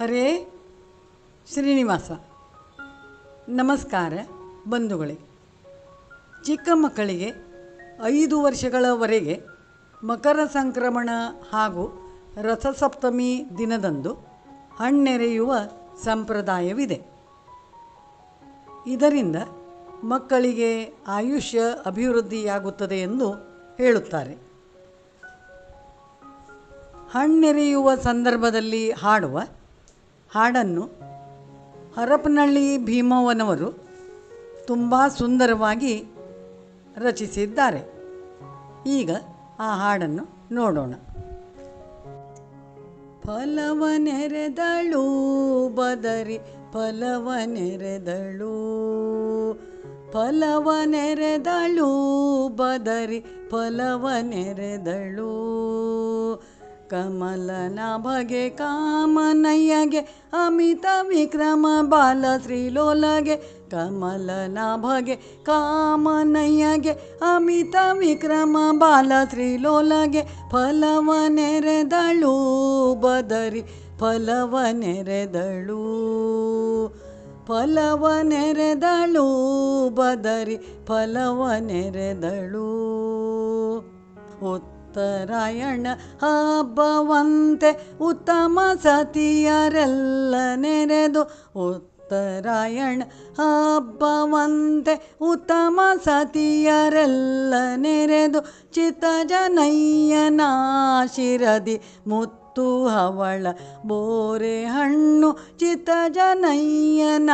ಹರೇ ಶ್ರೀನಿವಾಸ. ನಮಸ್ಕಾರ ಬಂಧುಗಳೇ. ಚಿಕ್ಕ ಮಕ್ಕಳಿಗೆ ಐದು ವರ್ಷಗಳವರೆಗೆ ಮಕರ ಸಂಕ್ರಮಣ ಹಾಗೂ ರಥಸಪ್ತಮಿ ದಿನದಂದು ಹಣ್ಣೆರೆಯುವ ಸಂಪ್ರದಾಯವಿದೆ. ಇದರಿಂದ ಮಕ್ಕಳಿಗೆ ಆಯುಷ್ಯ ಅಭಿವೃದ್ಧಿಯಾಗುತ್ತದೆ ಎಂದು ಹೇಳುತ್ತಾರೆ. ಹಣ್ಣೆರೆಯುವ ಸಂದರ್ಭದಲ್ಲಿ ಹಾಡುವ ಹಾಡನ್ನು ಹರಪನಳ್ಳಿ ಭೀಮವ್ವನವರು ತುಂಬ ಸುಂದರವಾಗಿ ರಚಿಸಿದ್ದಾರೆ. ಈಗ ಆ ಹಾಡನ್ನು ನೋಡೋಣ. ಫಲವನೆರೆದಳು ಬದರಿ, ಫಲವನೆರೆದಳು ಫಲವನೆರೆದಳು ಬದರಿ, ಫಲವನೆರೆದಳು ಕಮಲನ ಬಗೆ ಕಾಮನಯ್ಯಗೆ, ಅಮಿತ ವಿಕ್ರಮ ಬಾಲ ಶ್ರೀಲೋಲಗೆ ಕಮಲನ ಬಗೆ ಕಾಮನಯ್ಯಗೆ, ಅಮಿತ ವಿಕ್ರಮ ಬಾಲ ಶ್ರೀಲೋಲಗೆ ಫಲವನೆರೆದಳು ಬದರಿ ಫಲವನೆರೆದಳು ಫಲವನೆರೆದಳು ಬದರಿ ಫಲವನೆರೆದಳು ಉತ್ತರಾಯಣ ಹಬ್ಬವಂತೆ ಉತ್ತಮ ಸತಿಯರೆಲ್ಲ ನೆರೆದು ಉತ್ತರಾಯಣ ಹಬ್ಬವಂತೆ ಉತ್ತಮ ಸತಿಯರೆಲ್ಲ ನೆರೆದು ಚಿತ್ತಜನಯ್ಯನ ಶಿರದಿ ಮುತ್ತು ಹವಳ ಬೋರೆ ಹಣ್ಣು ಚಿತ್ತಜನಯ್ಯನ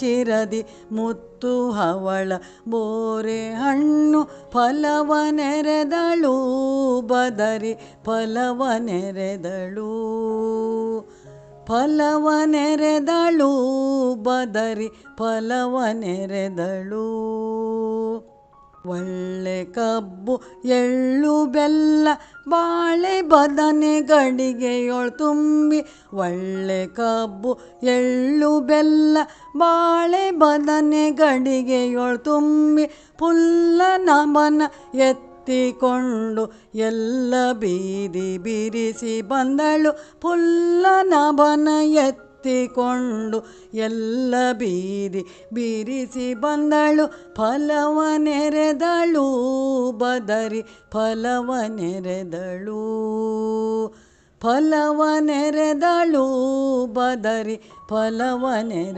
ಶಿರದಿ ಮುತ್ತು ಹವಳ ಬೋರೆ ಹಣ್ಣು ಫಲವನೆರೆದಳು ಬದರಿ ಫಲವನೆರೆದಳು ಫಲವನೆರೆದಳು ಬದರಿ ಫಲವನೆರೆದಳು ಒಳ್ಳೆ ಕಬ್ಬು, ಎಳ್ಳು, ಬೆಲ್ಲ, ಬಾಳೆ ಬದನೆ ಗಡಿಗೆಯೊಳು ತುಂಬಿ. ಒಳ್ಳೆ ಕಬ್ಬು, ಎಳ್ಳು, ಬೆಲ್ಲ, ಬಾಳೆ ಬದನೆ ಗಡಿಗೆಯೊಳು ತುಂಬಿ. ಪುಲ್ಲ ನಮನ ಎತ್ತಿಕೊಂಡು ಎಲ್ಲ ಬೀದಿ ಬಿರಿಸಿ ಬಂದಳು. ಪುಲ್ಲ ನಭನ ಎತ್ತಿಕೊಂಡು ಎಲ್ಲ ಬೀದಿ ಬಿರಿಸಿ ಬಂದಳು. ಫಲವನೆರೆದಳು, ಬದರಿ ಫಲವನೆರೆದಳು. ಫಲವನೆರೆದಳು, ಬದರಿ ಫಲವನೆರೆದಳು.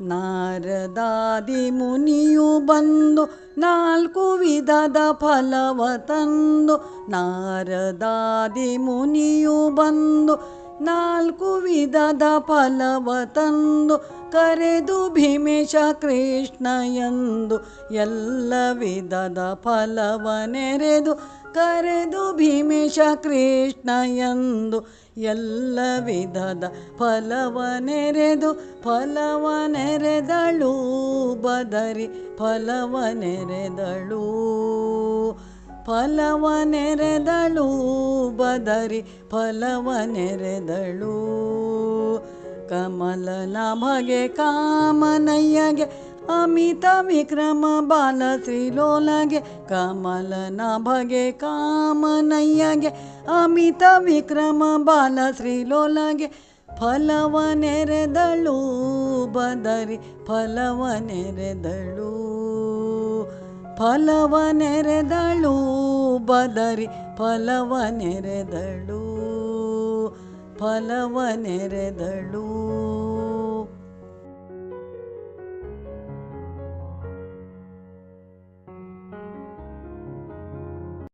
ನಾರದಾದಿ ಮುನಿಯು ಬಂದು ನಾಲ್ಕು ವಿಧದ ಫಲವ ತಂದು ನಾರದಾದಿ ಮುನಿಯು ಬಂದು ನಾಲ್ಕು ವಿಧದ ಫಲವ ತಂದು ಕರೆದು ಭೀಮೇಶ ಕೃಷ್ಣ ಎಂದು ಎಲ್ಲ ವಿಧದ ಫಲವ ನೆರೆದು ಕರೆದು ಭೀಮೇಶ ಕೃಷ್ಣ ಎಂದು ಎಲ್ಲ ವಿಧದ ಫಲವ ನೆರೆದು ಫಲವ ನೆರೆದಳು ಬದರಿ ಫಲವ ನೆರೆದಳು ಫಲವ ನೆರೆದಳು, ಬದರಿ ಫಲವ ನೆರೆದಳು. ಕಮಲನ ಭಗೆ ಕಾಮನಯ್ಯಗೆ, ಅಮಿತ ವಿಕ್ರಮ ಬಾಲ ಶ್ರೀಲೋಲಗೆ ಕಮಲ ನಭಗೆ, ಕಾಮನಯ್ಯಗೆ, ಅಮಿತ ವಿಕ್ರಮ ಬಾಲ ಶ್ರೀಲೋಲಗೆ ಫಲವ ನೆರೆದಳು, ಬದರಿ ಫಲವ ನೆರೆದಳು. ಫಲವ ನೆರೆದಳು ಬದರಿ ಫಲವ ನೆರೆದಳು ಫಲವ ನೆರೆದಳು.